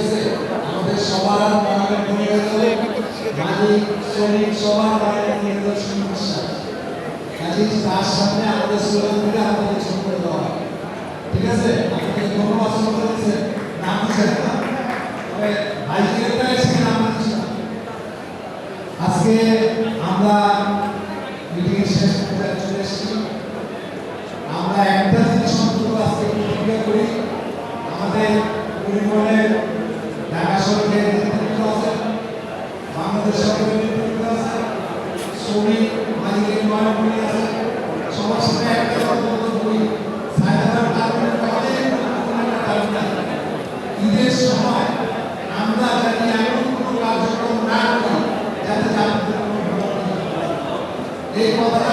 আছে আমাদের সবার মনে সবার মনে সমস্যা। তার সামনে আমাদের আমাদের দেওয়া ঠিক আছে? আমাদের করেছে নাম তবে এসে নাম আজকে আমরা মিটিং শেষ করে চলে এসেছি। আমরা একটা জিনিস সম্পর্কে আজকে করি। আমাদের পরিমাণের শ্রমিক মালিকের মানবী আছে সবার সাথে একটা অন্তত করি সাইদাবাদ টার্মিনাল অনেক একটা টার্মিনাল ঈদের সময় আমরা যাতে এমন কোনো কার্যক্রম না করি যাতে হয়। এই কথাটা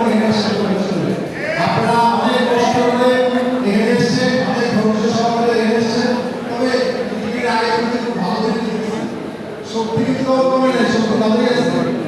শক্তি কিন্তু কমে নেই শক্তি ভালোই আছে